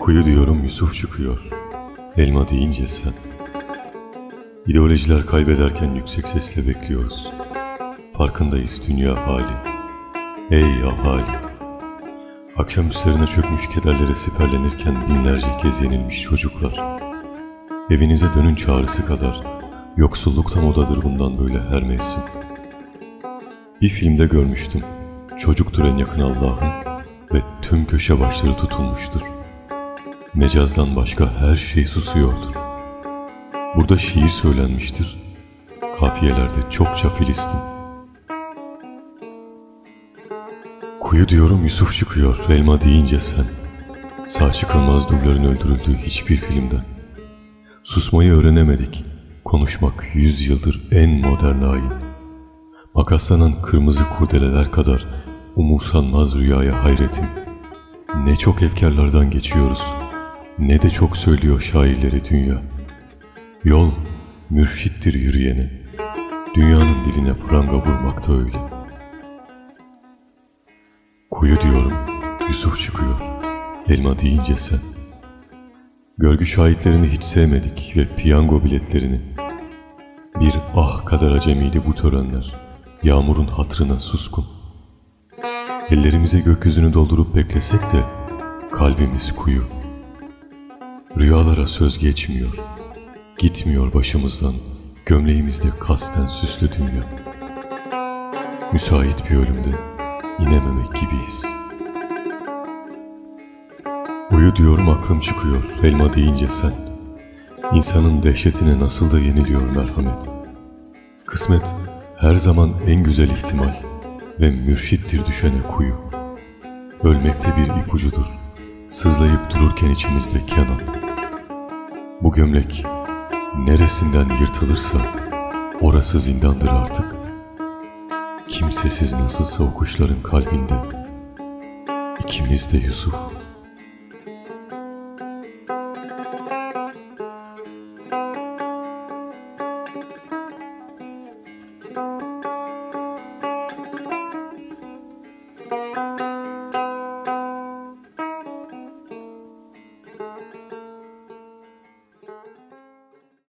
Kuyu diyorum Yusuf çıkıyor. Elma deyince sen. İdeolojiler kaybederken yüksek sesle bekliyoruz. Farkındayız dünya hali. Ey ahali. Akşam üstlerine çökmüş kederlere siperlenirken binlerce kez yenilmiş çocuklar. Evinize dönün çağrısı kadar. Yoksulluk tam odadır bundan böyle her mevsim. Bir filmde görmüştüm. Çocuktur en yakın Allah'ın ve tüm köşe başları tutulmuştur. Mecazdan başka her şey susuyordur. Burada şiir söylenmiştir. Kafiyelerde çokça Filistin. Kuyu diyorum Yusuf çıkıyor elma deyince sen. Sağ çıkılmaz durların öldürüldüğü hiçbir filmden. Susmayı öğrenemedik. Konuşmak yüz yıldır en modern ayin. Makaslanan kırmızı kurdeleler kadar umursanmaz rüyaya hayretim. Ne çok efkarlardan geçiyoruz, ne de çok söylüyor şairleri dünya. Yol mürşittir yürüyene, dünyanın diline pranga vurmakta öyle. Kuyu diyorum, Yusuf çıkıyor, elma deyince sen. Görgü şahitlerini hiç sevmedik ve piyango biletlerini. Bir ah kadar acemiydi bu törenler, yağmurun hatrına suskun. Ellerimize gökyüzünü doldurup beklesek de kalbimiz kuyu. Rüyalara söz geçmiyor, gitmiyor başımızdan, gömleğimizde kasten süslü dünya. Müsait bir ölümde inememek gibiyiz. Uyu diyorum aklım çıkıyor, elma deyince sen. İnsanın dehşetine nasıl da yeniliyor merhamet. Kısmet her zaman en güzel ihtimal ve mürşittir düşene kuyu. Ölmekte bir ipucudur, sızlayıp dururken içimizde kenan. Bu gömlek neresinden yırtılırsa orası zindandır artık. Kimsesiz nasılsa o kuşların kalbinde. İkimiz de Yusuf.